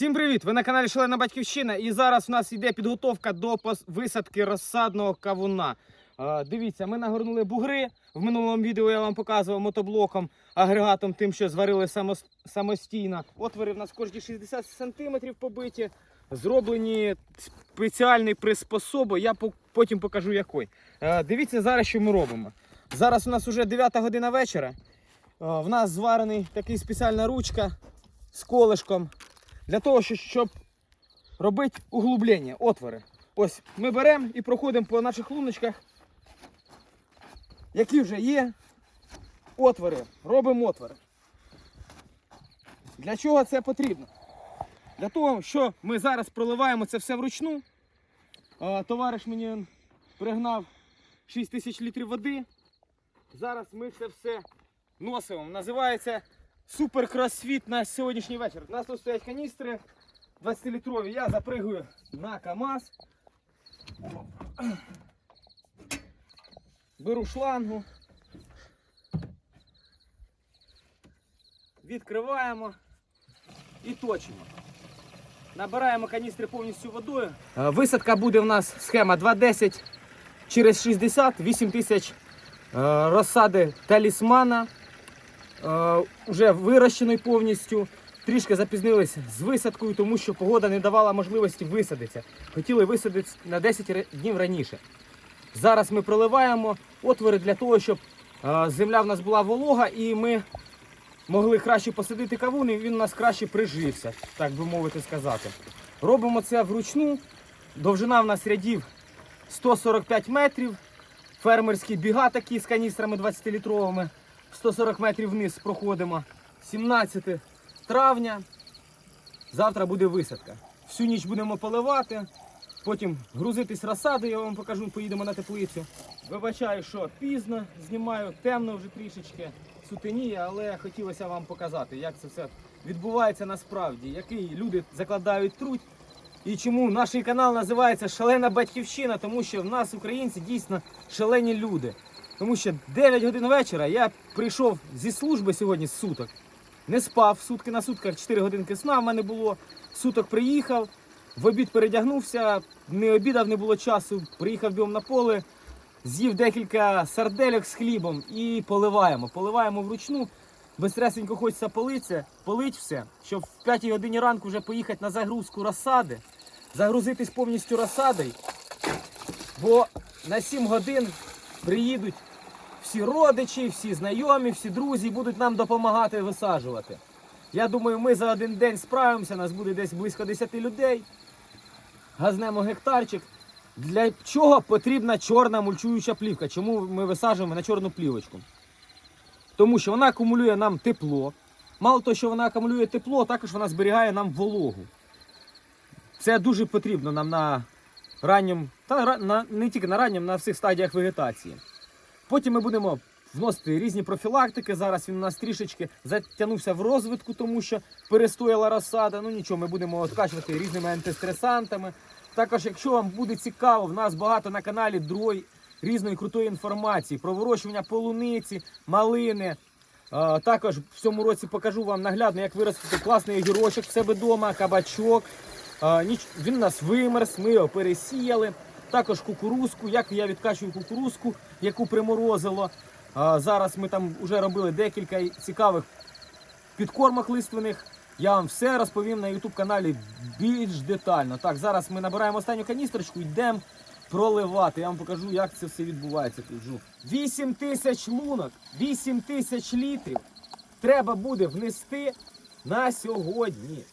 Всім привіт! Ви на каналі Шалена Батьківщина. І зараз у нас йде підготовка до висадки розсадного кавуна. Дивіться, ми нагорнули бугри. В минулому відео я вам показував мотоблоком, агрегатом, тим, що зварили самостійно. Отвори в нас кожні 60 см побиті. Зроблені спеціальні приспособи. Я потім покажу який. Дивіться зараз, що ми робимо. Зараз у нас вже 9 година вечора. В нас зварений такий спеціальна ручка з колишком для того, щоб робити углублення, отвори. Ось ми беремо і проходимо по наших луночках, які вже є. Отвори. Робимо отвори. Для чого це потрібно? Для того, що ми зараз проливаємо це все вручну. Товариш мені пригнав 6 тисяч літрів води. Зараз ми це все носимо. Називається Супер кросфіт на сьогоднішній вечір. У нас тут стоять каністри 20-літрові. Я запригую на КАМАЗ. Беру шлангу. Відкриваємо і точимо. Набираємо каністри повністю водою. Е, Висадка буде в нас схема 2,10 через 60, 8 тисяч е, розсади талісмана вже вирощений повністю. Трішки запізнилися з висадкою, тому що погода не давала можливості висадитися. Хотіли висадитися на 10 днів раніше. Зараз ми проливаємо отвори для того, щоб е, земля в нас була волога і ми могли краще посадити кавун, і він у нас краще прижився, так би мовити сказати. Робимо це вручну. Довжина в нас рядів 145 метрів. Фермерські біга такі з каністрами 20-літровими. 140 метрів вниз проходимо. 17 травня. Завтра буде висадка. Всю ніч будемо поливати, потім грузитись розсадою, я вам покажу, поїдемо на теплицю. Вибачаю, що пізно знімаю, темно вже трішечки, сутеніє, але хотілося вам показати, як це все відбувається насправді, який люди закладають труд. І чому наш канал називається Шалена Батьківщина, тому що в нас, українці, дійсно шалені люди. Тому що 9 годин вечора я прийшов зі служби сьогодні з суток. Не спав сутки на сутках, 4 годинки сна в мене було. Суток приїхав, в обід передягнувся, не обідав, не було часу. Приїхав бігом на поле, з'їв декілька сардельок з хлібом і поливаємо. Поливаємо вручну. Безстресенько хочеться политися, полить все, щоб в 5 годині ранку вже поїхати на загрузку розсади, загрузитись повністю розсадою. Бо на 7 годин приїдуть всі родичі, всі знайомі, всі друзі будуть нам допомагати висаджувати. Я думаю, ми за один день справимося, нас буде десь близько 10 людей. Газнемо гектарчик. Для чого потрібна чорна мульчуюча плівка? Чому ми висаджуємо на чорну плівочку? Тому що вона акумулює нам тепло. Мало того, що вона акумулює тепло, також вона зберігає нам вологу. Це дуже потрібно нам на ранньому, та на, не тільки на ранньому, на всіх стадіях вегетації. Потім ми будемо вносити різні профілактики. Зараз він у нас трішечки затягнувся в розвитку, тому що перестояла розсада. Ну нічого, ми будемо откачувати різними антистресантами. Також, якщо вам буде цікаво, в нас багато на каналі другої різної крутої інформації про вирощування полуниці, малини. Також в цьому році покажу вам наглядно, як виростити класний огірочок в себе вдома, кабачок. Він у нас вимерз, ми його пересіяли. Також кукурузку, як я відкачую кукурузку, яку приморозило. Зараз ми там вже робили декілька цікавих підкормок лиственних. Я вам все розповім на YouTube каналі більш детально. Так, зараз ми набираємо останню каністрочку, йдемо проливати. Я вам покажу, як це все відбувається тут. 8 тисяч лунок, 8 тисяч літрів треба буде внести на сьогодні.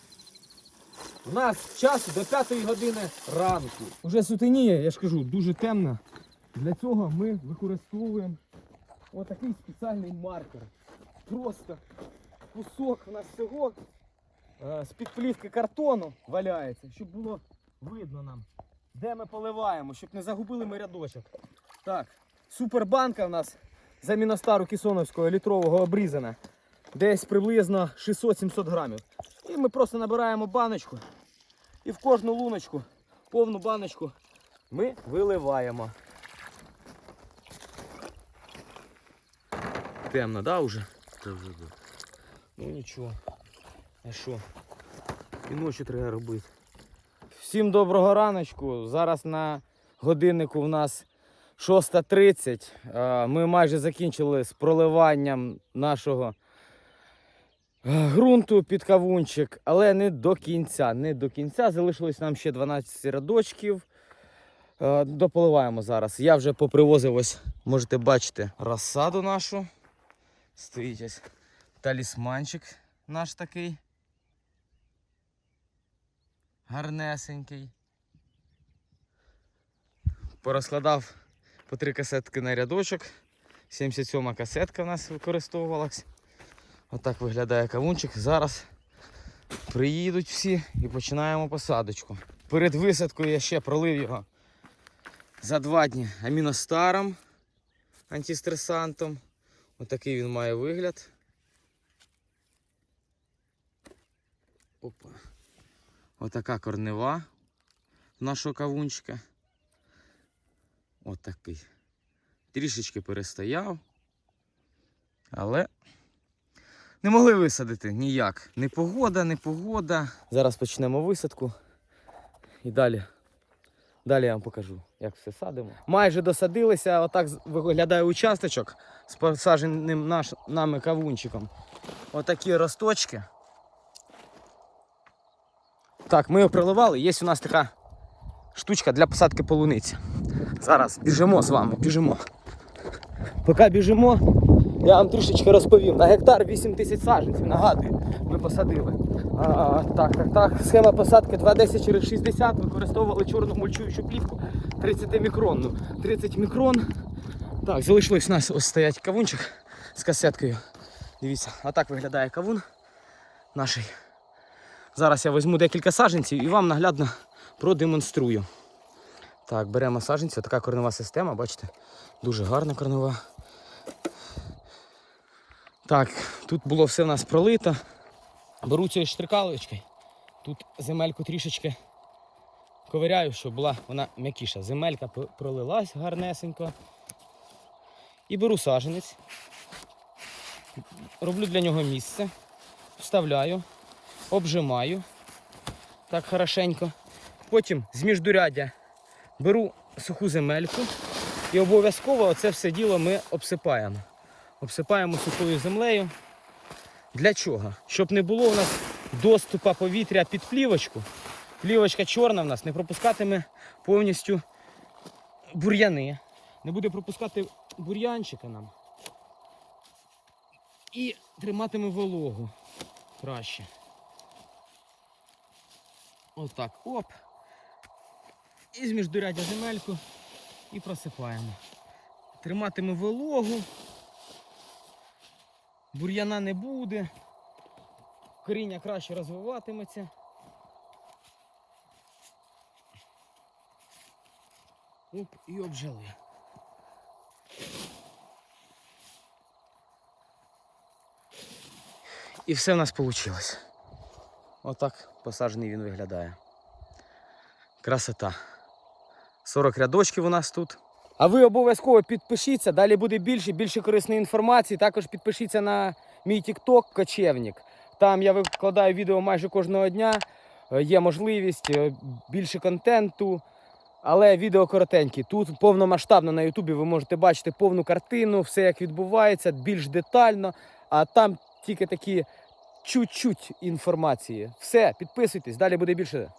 У нас час до 5 години ранку. Уже сутеніє, я ж кажу, дуже темно. Для цього ми використовуємо отакий спеціальний маркер. Просто кусок у нас всього е, з-під плівки картону валяється, щоб було видно нам, де ми поливаємо, щоб не загубили ми рядочок. Так, супербанка в нас заміна стару кісоновського літрового обрізана. Десь приблизно 600-700 грамів. І ми просто набираємо баночку і в кожну луночку, повну баночку ми виливаємо. Темно, да, уже? Це вже да. Ну нічого. А що? І ночі треба робити. Всім доброго раночку. Зараз на годиннику в нас 6.30. Е, Ми майже закінчили з проливанням нашого ґрунту під кавунчик, але не до кінця. Не до кінця. Залишилось нам ще 12 рядочків. Е, Дополиваємо зараз. Я вже попривозив ось, можете бачити, розсаду нашу. Стоїть ось талісманчик наш такий. Гарнесенький. Порозкладав по три касетки на рядочок. 77 касетка в нас використовувалась. Отак виглядає кавунчик. Зараз приїдуть всі і починаємо посадочку. Перед висадкою я ще пролив його за два дні аміностаром антистресантом. Отакий він має вигляд. Опа. Отака корнева нашого кавунчика. Отакий. Трішечки перестояв. Але не могли висадити ніяк. Ні погода, ні погода. Зараз почнемо висадку. І далі. Далі я вам покажу, як все садимо. Майже досадилися, отак виглядає участочок з посадженим наш, нами кавунчиком. Отакі росточки. Так, ми його проливали. Є у нас така штучка для посадки полуниці. Зараз біжимо з вами, біжимо. Поки біжимо, я вам трішечки розповім. На гектар 8 тисяч саджанців, нагадую, ми посадили. А, так, так, так. Схема посадки 2,10 через 60. Використовували чорну мульчуючу плівку 30 мікронну. 30 мікрон. Так, залишилось у нас ось стоять кавунчик з касеткою. Дивіться, отак виглядає кавун наш. Зараз я візьму декілька саджанців і вам наглядно продемонструю. Так, беремо саджанці, така корнева система, бачите, дуже гарна корнева. Так, тут було все в нас пролито. Беру цією штрикалочкою. Тут земельку трішечки ковиряю, щоб була вона м'якіша. Земелька пролилась гарнесенько. І беру саджанець. Роблю для нього місце. Вставляю, обжимаю. Так хорошенько. Потім з міждуряддя беру суху земельку і обов'язково це все діло ми обсипаємо. Обсипаємо сухою землею. Для чого? Щоб не було у нас доступу повітря під плівочку. Плівочка чорна в нас не пропускатиме повністю бур'яни. Не буде пропускати бур'янчика нам. І триматиме вологу краще. Отак, оп. І з міждурядя земельку і просипаємо. Триматиме вологу. Бур'яна не буде. Коріння краще розвиватиметься. Оп, і обжали. І все в нас вийшло. Отак посаджений він виглядає. Красота. 40 рядочків у нас тут. А ви обов'язково підпишіться, далі буде більше, більше корисної інформації. Також підпишіться на мій TikTok Кочевник. Там я викладаю відео майже кожного дня. Е, Є можливість е, більше контенту, але відео коротенькі. Тут повномасштабно на Ютубі ви можете бачити повну картину, все як відбувається, більш детально. А там тільки такі чуть-чуть інформації. Все, підписуйтесь, далі буде більше.